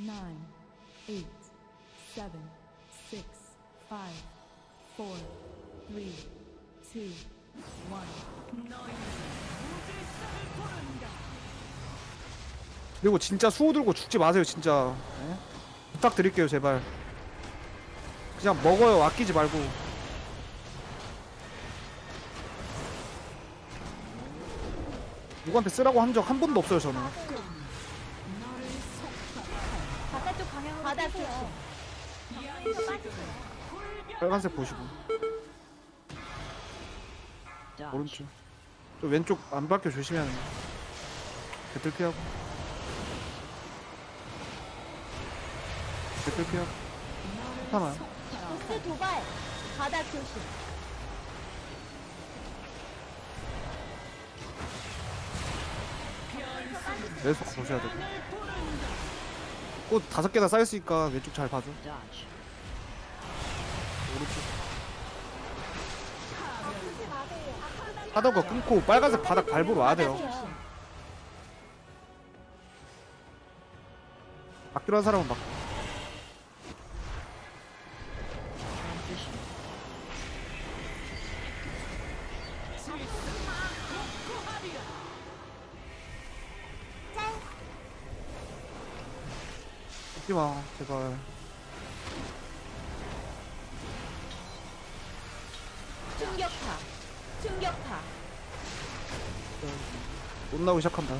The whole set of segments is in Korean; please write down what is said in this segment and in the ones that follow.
nine, eight. 그리고 진짜 수호 들고 죽지 마세요 진짜 예? 부탁드릴게요 제발 그냥 먹어요 아끼지 말고 누구한테 쓰라고 한 적 한 번도 없어요 저는 바닥 조심. 빨간색 보시고 오른쪽 저 왼쪽 안 밖에 조심해야 돼요 배틀 피하고 배틀 피하고 하나 보스 도발. 바닥 조심. 계속 보셔야 되고 꽃 다섯 개나 쌓였으니까 왼쪽 잘 봐줘. 오른쪽. 하던 거 끊고 빨간색 바닥 밟으러 와야 돼요. 막기로 한 사람은 막 웃지마 제발 충격파. 충격파. 못 나오기 시작한다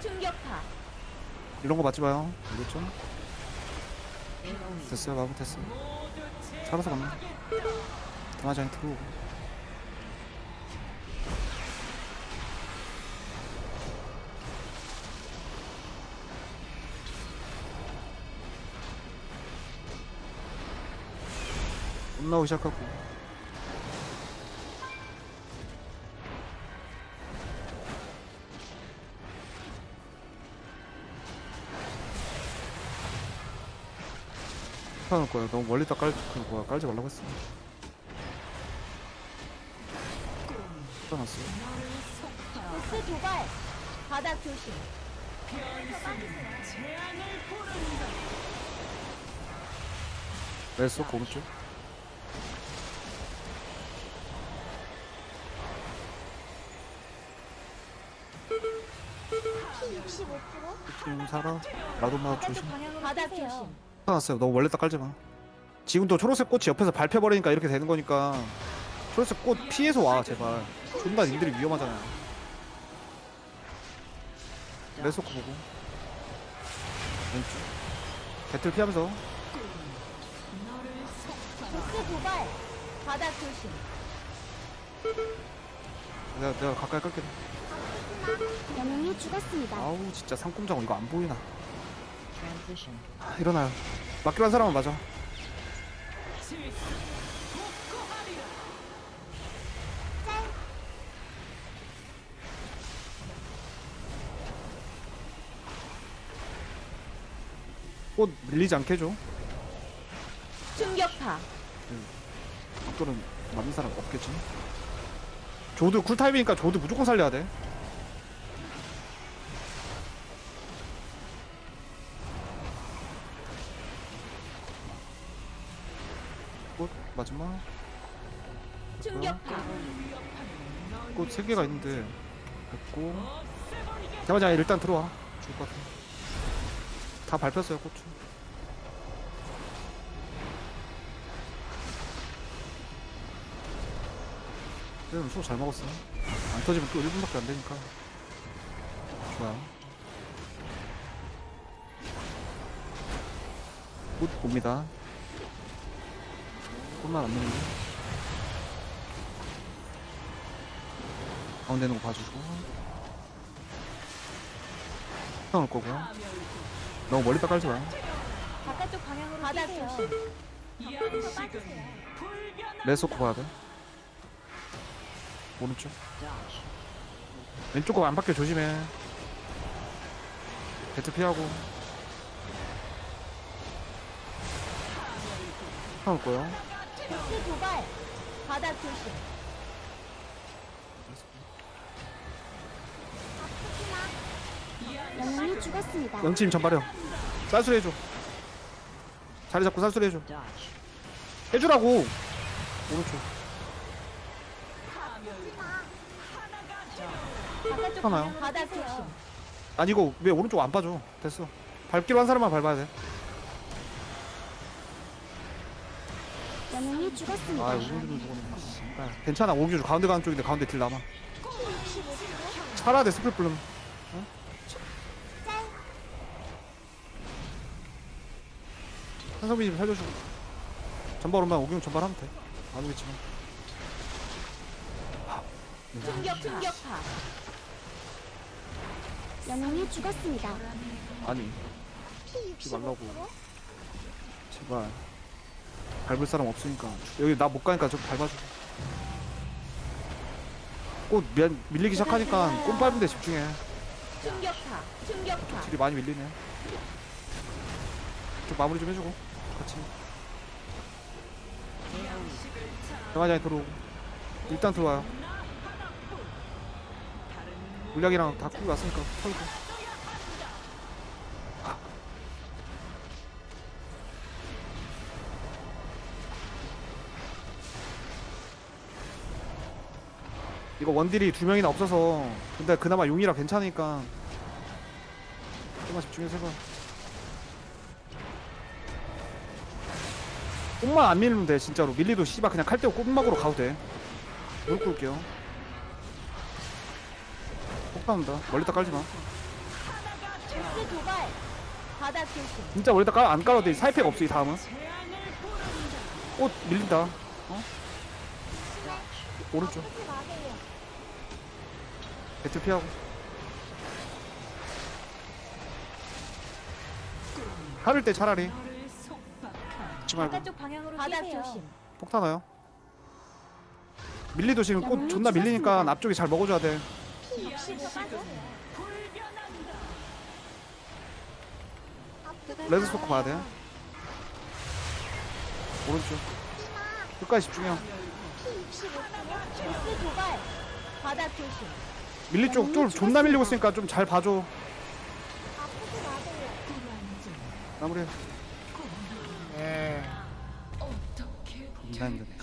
충격파. 이런 거 맞지 마요 알겠죠? 됐어요 마무 됐어. 살아서 당하지 않게 들어오고. 못 나오기 시작하고 괜찮을 거야. 너무 멀리다 깔, 그 뭐야, 깔지 말라고 했어. 떠났어. 보스 도발. 바닥 조심. 왼쪽, 오른쪽. 지금 살아. 나도 나 조심. 바닥 조심. 떠났어요. 너무 멀리다 깔지 마. 지금도 초록색 꽃이 옆에서 밟혀버리니까 이렇게 되는 거니까. 초록색 꽃 피해서 와, 제발. 존나 님들이 위험하잖아. 레소코 보고. 왼쪽. 배틀 피하면서. 도발. 바닥 조심. 내가, 내가 가까이 깔게. 영웅이 죽었습니다. 아우 진짜 상꼼장어 이거 안 보이나 아, 일어나요. 맞기로 한 사람은 맞아. 꽃 밀리지 않게 해줘. 충격파. 각도는 맞는 사람 없겠지? 조드 쿨타임이니까 조드 무조건 살려야 돼 마지막? 충격파. 꽃 3개가 있는데. 됐고. 자마자 일단 들어와. 죽을 것 같아. 다 밟혔어요 고추. 그래도 수고 잘 먹었어. 안 터지면 또 1분밖에 안 되니까. 좋아요. 꽃 봅니다 꽃만 안 먹는데? 가운데 있는 거 봐주고. 나올 거고요 너무 멀리 깔지 마. 바깥쪽 방향으로 바닥 조심. 레소코 봐야 돼. 오른쪽. 왼쪽 거안 밖에 조심해. 배트 피하고. 폭탄 올 거예요. 보스 도발. 바닥 조심. 영웅이 죽었습니다. 영팀 전발해요. 쌀수리 해줘. 자리 잡고 쌀수리 해줘. 해주라고. 오른쪽. 바깥쪽 하나요? 방향으로 바닥 조심. 아니 이거 왜 오른쪽 안 빠져? 됐어. 밟기로 한 사람만 밟아야 돼. 죽었습니다. 아 오공주도 죽었네. 아, 괜찮아 오공주 가운데 가는 쪽인데 가운데 딜 남아. 차라리 스플 블룸. 어? 한성빈이 좀 살려주고. 전발 오면 오경 전발하면 돼. 안 오겠지만. 충격 충격파. 영웅이 죽었습니다. 아니. 죽지 말라고. 제발. 밟을 사람 없으니까. 여기 나 못 가니까 좀 밟아줘. 꽃 밀, 밀리기 시작하니까 꽃 밟은 데 집중해. 충격파. 충격파. 딜이 많이 밀리네. 좀 마무리 좀 해주고. 같이. 대마장에 들어오고. 일단 들어와요. 물약이랑 다 꾸고 왔으니까 털고. 이거 원딜이 두 명이나 없어서 근데 그나마 용이라 괜찮으니까 좀만 집중해서 해봐. 꽃만 안 밀면 돼 진짜로. 밀리도 씨발 그냥 칼 떼고 꽃막으로 가도 돼. 물고 올게요. 폭탄 온다. 멀리다 깔지마. 진짜 멀리다 깔, 안 깔아도 돼. 사이팩 없어 이 다음은. 꽃 밀린다. 어? 오른쪽 배틀 피하고. 하를 때 차라리. 죽지 말고. 바깥쪽 방향으로 바닥 조심. 폭탄 와요? 밀리도 지금 꽃 존나 밀리니까 앞쪽이 잘 먹어줘야 돼. 레드 스포크 봐야 돼. 오른쪽. 끝까지 집중해요. 보스 도발. 바닥 조심. 밀리 쪽쫄 존나 밀리고 있으니까 좀 잘 봐줘. 마무리 존나 힘드네